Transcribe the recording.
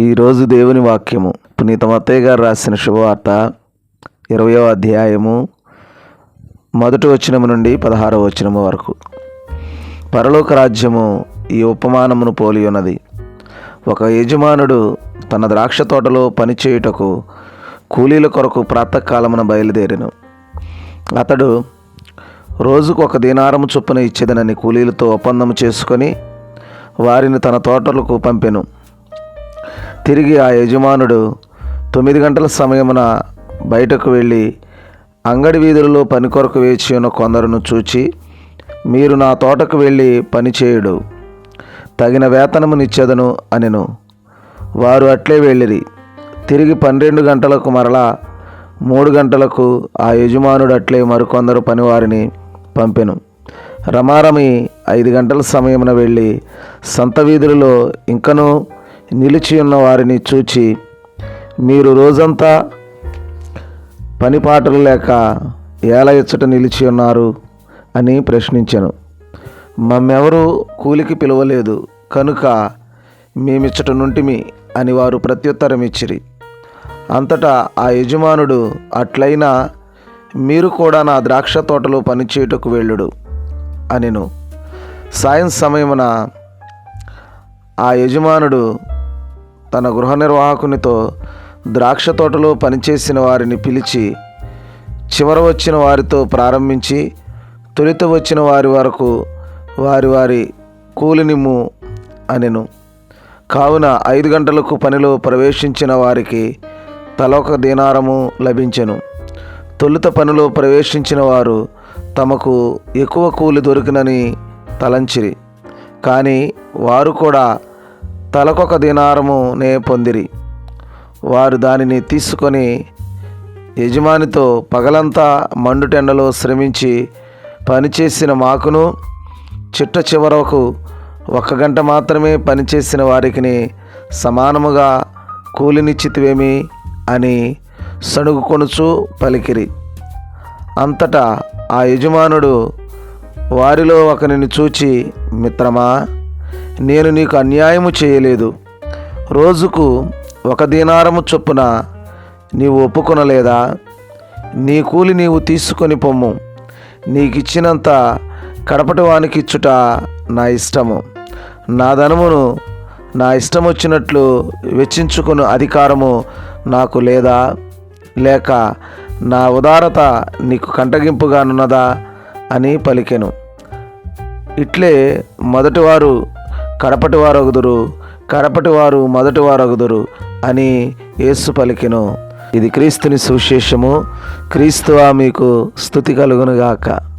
ఈరోజు దేవుని వాక్యము. పునీత మత్తయ్య గారు రాసిన శుభవార్త ఇరవయో అధ్యాయము మొదటి వచనము నుండి పదహారవ వచనము వరకు. పరలోక రాజ్యము ఈ ఉపమానమును పోలి ఉన్నది. ఒక యజమానుడు తన ద్రాక్ష తోటలో పనిచేయుటకు కూలీల కొరకు ప్రాతకాలమున బయలుదేరాను. అతడు రోజుకు ఒక దీనారము చొప్పున ఇచ్చేదనని కూలీలతో ఒప్పందం చేసుకొని వారిని తన తోటలకు పంపెను. తిరిగి ఆ యజమానుడు తొమ్మిది గంటల సమయమున బయటకు వెళ్ళి అంగడి వీధులలో పని కొరకు వేచి ఉన్న కొందరును చూచి మీరు నా తోటకు వెళ్ళి పని చేయుడు. తగిన వేతనమునిచ్చేదను అనెను. వారు అట్లే వెళ్ళిరి. తిరిగి పన్నెండు గంటలకు మరలా మూడు గంటలకు ఆ యజమానుడు అట్లే మరికొందరు పనివారిని పంపెను. రమారమి ఐదు గంటల సమయమున వెళ్ళి సంత వీధులలో ఇంకనూ నిలిచి ఉన్న వారిని చూచి మీరు రోజంతా పని పాటలు లేక ఏల ఇచ్చట నిలిచి ఉన్నారు అని ప్రశ్నించాను. మమ్మెవరు కూలికి పిలవలేదు కనుక మేమిచ్చట నుంటిమి అని వారు ప్రత్యుత్తరం ఇచ్చిరి అంతటా ఆ యజమానుడు అట్లయినా మీరు కూడా నా ద్రాక్ష తోటలో పనిచేయుటకు వెళ్ళుడు అనిను. సాయం సమయమున ఆ యజమానుడు తన గృహ నిర్వాహకునితో ద్రాక్ష తోటలో పనిచేసిన వారిని పిలిచి చివర వచ్చిన వారితో ప్రారంభించి తొలిత వచ్చిన వారి వరకు వారి వారి కూలినిమ్ము అనెను. కావున ఐదు గంటలకు పనిలో ప్రవేశించిన వారికి తలొక దీనారము లభించెను. తొలుత పనిలో ప్రవేశించిన వారు తమకు ఎక్కువ కూలి దొరికినని తలంచిరి. కానీ వారు కూడా తలకొక దినారము నే పొందిరి. వారు దానిని తీసుకొని యజమానితో పగలంతా మండుటెండలో శ్రమించి పనిచేసిన మాకును చిట్ట చివరకు ఒక గంట మాత్రమే పనిచేసిన వారికి సమానముగా కూలినిచ్చితివేమి అని సణుగుకొనుచు పలికిరి. అంతటా ఆ యజమానుడు వారిలో ఒకరిని చూచి మిత్రమా నేను నీకు అన్యాయము చేయలేదు. రోజుకు ఒక దీనారము చొప్పున నీవు ఒప్పుకొనలేదా? నీ కూలి నీవు తీసుకొని పొమ్ము. నీకిచ్చినంత కడపటి వానికి ఇచ్చుట నా ఇష్టము. నా ధనమును నా ఇష్టం వచ్చినట్లు వెచ్చించుకుని అధికారము నాకు లేదా? లేక నా ఉదారత నీకు కంటగింపుగానున్నదా? అని పలికెను. ఇట్లే మొదటివారు కడపటి వారొగుదురు కడపటి వారు మొదటి వారొగుదురు అని యేసు పలికెను. ఇది క్రీస్తుని సువిశేషము. క్రీస్తువా మీకు స్థుతి కలుగునుగాక.